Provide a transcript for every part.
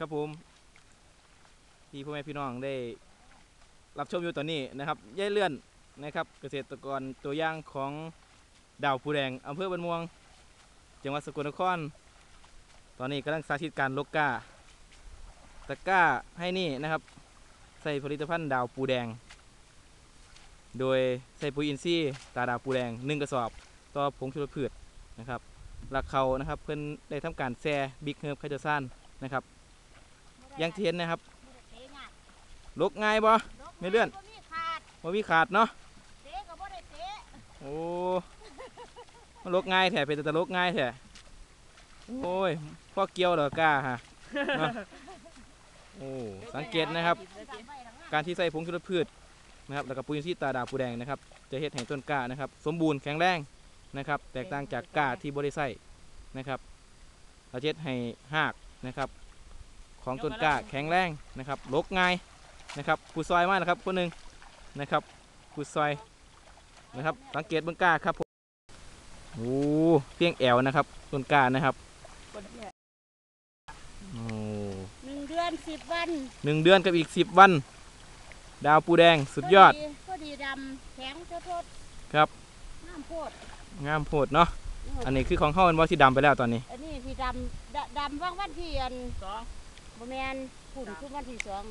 ครับผม ที่พ่อแม่พี่น้องได้รับชมอยู่ตอนนี้นะครับย่ายเลื่อนนะครับเกษตรกรตัวอย่างของดาวปูแดงอำเภอบันม่วง จังหวัดสกลนคร ตอนนี้กำลังสาธิตการลกกาตะก้าให้นี่นะครับ ใส่ผลิตภัณฑ์ดาวปูแดง โดยใส่ปุ๋ยอินทรีย์ตาดาวปูแดงหนึ่งกระสอบต่อผงชูรสพืชนะครับหลักเขานะครับเพิ่นได้ทำการแซ่บิ๊กเฮิร์บไคโตซานนะครับ ยังเทียนนะครับลกง่ายบ่ไม่เลื่อนบ่มีขาดบ่มีขาดเนาะเตะก็บ่ได้เตะโอ้มันลกง่ายแท้เป็นแต่ลกง่ายแท้โอ้ยพ่อเกี่ยวเหรอกล้าฮะเนาะโอ้สังเกตนะครับ การที่ใส่ผงชูรสพืชนะครับแล้วก็ปุ๋ยอินทรีย์ตาดาวปูแดงนะครับ จะเฮ็ดให้ต้นกล้านะครับ สมบูรณ์แข็งแรงนะครับ แตกต่างจากกล้าที่บ่ได้ใส่นะครับเราจะเฮ็ดให้หากนะครับ ของต้นกล้าแข็งแรงนะครับลกง่ายนะครับผู้ซอยมากนะครับคนหนึ่งนะครับผู้ซอยนะครับสังเกตเบื้องกล้าครับผมโอ้เพียงแอวนะครับต้นกล้านะครับโอ้หนึ่งเดือนสิบวันหนึ่งเดือนกับอีกสิบวัน ดาวปูแดงสุดยอดก็ดีดำแข็งเจ้าโทษครับน้ำโพดงามโพดเนาะอันนี้คือของเข้ามันว่าสีดำไปแล้วตอนนี้ อันนี้ที่ดำดดำว่างวันที่อันสอง บ่แมนขุนขึ้นวันที่สอง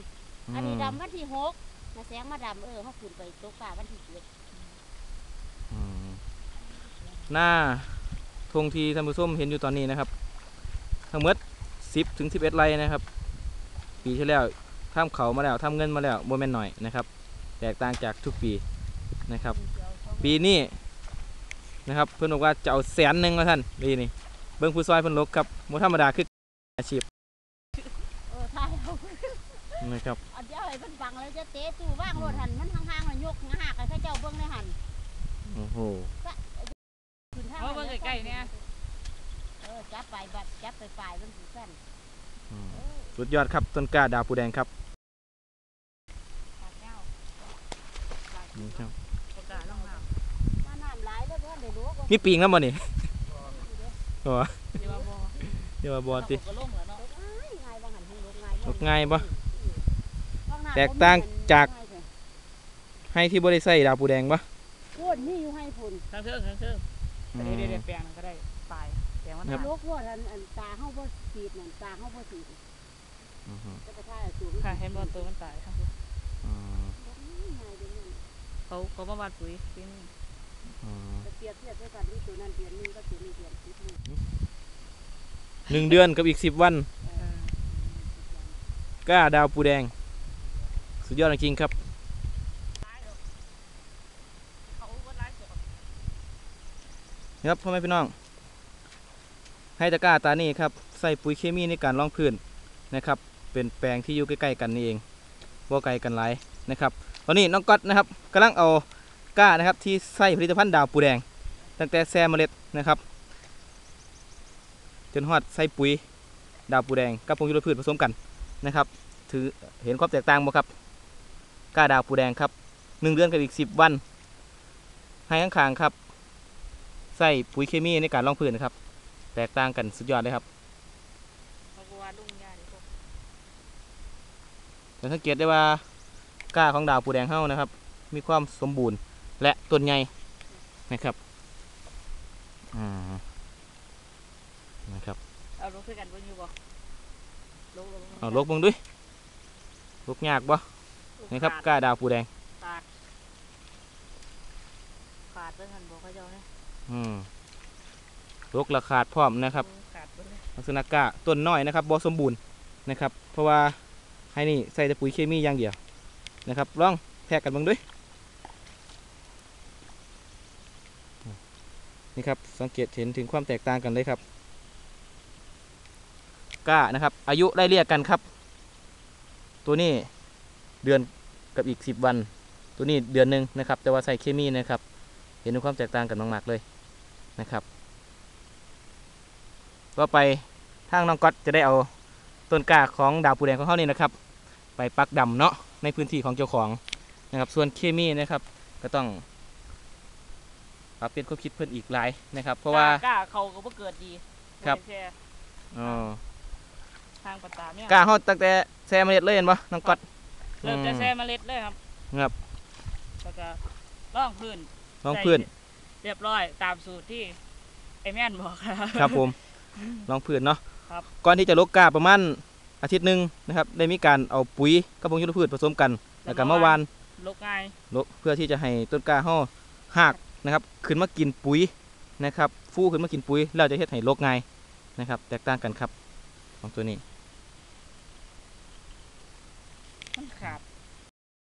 อือันนี้มดำวันที่หกมาแสงมาดำเออเขาขุนไปตกปลาวันที่เจ็ดอืมหน้าทงทีท่านผู้ชมเห็นอยู่ตอนนี้นะครับ ทั้งหมดสิบถึงสิบเอ็ดไร่นะครับ ปีที่แล้วทำเขามาแล้วทำเงินมาแล้วโมเมนหน่อยนะครับ แตกต่างจากทุกปีนะครับ ปีนี้นะครับเพื่อนบอกว่าจะเอาแสนหนึ่งแล้วท่านปีนี้เบิ้งผู้ซอยเพิ่นลกครับโมธรรมดาคืออาชีพ เออถ่ายเอา นะครับอันเดียวให้เพิ่นฟังแล้วจะเตะตู้ว่างรถหันมันห่างๆน่ะยกหักให้เขาเจ้าเบิ่งได้หันโอ้โหขึ้นทางเอาเบิ่งใกล้ๆเนี่ยเออจับไปบัดจับไปปลายมันสิสั้นอืมเออสุดยอดครับต้นกล้าดาวปูแดงครับปลาเจ้านี่ครับประกาศลงน้มาน้ำหลายแล้วเพิ่นได้รู้ว่ามีปีงแล้วบ่นี่โอ้ำเดี๋ยวว่าบ่เดี๋ยวว่าบอติก็ลง ลกง่ายลกง่ายปะบางหน้แตกต่างจากง่ยเถอะให้ที่บริใส่ดาวปูแดงปะพูดนี่อยู่ให้พุ่นทางเทิงทางเทิงอืเดี๋ยวมเดี๋ยวแปลงก็ได้ตายแปลงมันครับลกรวดอันอันตาเฮาบ่สีดนั่นตาเฮาบ่สีดอืมก็จะท่าสูงค่ะเห็นบ่ตัวมันตายทางเทิงอืมง่ายเด้นั่นเขาเขามาบาดปุ๋ยปีนี้อืมจะเปรียบเทียบด้วยกันที่ตัวนั้นเดือนหนึงก็ตัวนี้เดือนสิบนึงหนึ่งเดือนกับอีกสิบวันเออ ก้าดาวปูแดง สุดยอดจริงครับนะครับพ่อแม่พี่น้อง ให้ตะกร้าตานี่ครับ ใส่ปุ๋ยเคมีในการรองพื้นนะครับ เป็นแปลงที่อยู่ใกล้ๆกันนี่เองบ่ไกลกันหลายนะครับ ตอนนี้น้องก๊อตนะครับกำลังเอาก้านะครับที่ใส่ผลิตภัณฑ์ดาวปูแดง ตั้งแต่แซ่เมล็ดนะครับ จนฮอดใส่ปุ๋ยดาวปูแดงกับผงชูรพืชผสมกัน นะครับ ถือเห็นความแตกต่างบ่ครับกล้าดาวปูแดงครับหนึ่งเดือนกับอีกสิบวัน ให้ข้างๆครับ ใส่ปุ๋ยเคมีในการรองพื้นนะครับ แตกต่างกันสุดยอดเลยครับเขาก็ว่าลุงยาดิพวกจะสังเกตได้ว่ากล้าของดาวปูแดงเฮานะครับ มีความสมบูรณ์และต้นใหญ่นะครับอ่านะครับ เอาลงคือกันบ่อยู่บ่ลงลง เอาลกเบิ่งด้วยลกยากบ่นี่ครับกล้าดาวปูแดงขาดขาดเบิ่งหันบ่เขาเจ้าเนี่ยอืมลกราขาดพร้อมนะครับขาดเบิ่งเลยลักษณะกล้าต้นน้อยนะครับบ่สมบูรณ์นะครับ เพราะว่าให้นี่ใส่แต่ปุ๋ยเคมีอย่างเดียวนะครับลองแทกกันเบ้างด้วยนี่ครับสังเกตเห็นถึงความแตกต่างกันเลยครับ กล้านะครับ อายุไล่เรียกกันครับ ตัวนี้เดือนกับอีกสิบวัน ตัวนี้เดือนหนึ่งนะครับ แต่ว่าใส่เคมีนะครับ เห็นถึงความแตกต่างกันมากๆเลยนะครับก็ไปทางน้องก๊อตจะได้เอาต้นกล้าของดาวปูแดงของเขานี่นะครับ ไปปักดำเนาะในพื้นที่ของเจ้าของนะครับ ส่วนเคมีนะครับ ก็ต้องปรับเปลี่ยนความคิดเพิ่นอีกหลายนะครับ เพราะว่า กล้าเขาก็บ่เกิดดีครับ แช่อ๋อ ทางปตาเนี่ยกล้าเฮาตั้งแต่แซ่เมล็ดเลยเห็นบ่น้องก๊อตเริ่มจะแซ่เมล็ดเลยครับครับแล้วก็ร่องพื้นน้องพื้นใส่เรียบร้อยตามสูตรที่ไอแม่นบอกครับครับผมลองพื้นเนาะครับก่อนที่จะลกกล้าประมาณอาทิตย์หนึงนะครับได้มีการเอาปุ๋ยกับผงชูรสพืชผสมกันแล้วก็เมื่อวานลกง่ายลกเพื่อที่จะให้ต้นกล้าเฮาหากนะครับขึ้นมากินปุ๋ยนะครับฟูขึ้นมากินปุ๋ยแล้วจะเฮ็ดให้ลกง่ายนะครับ แตกต่างกันครับของตัวนี้ มันขาด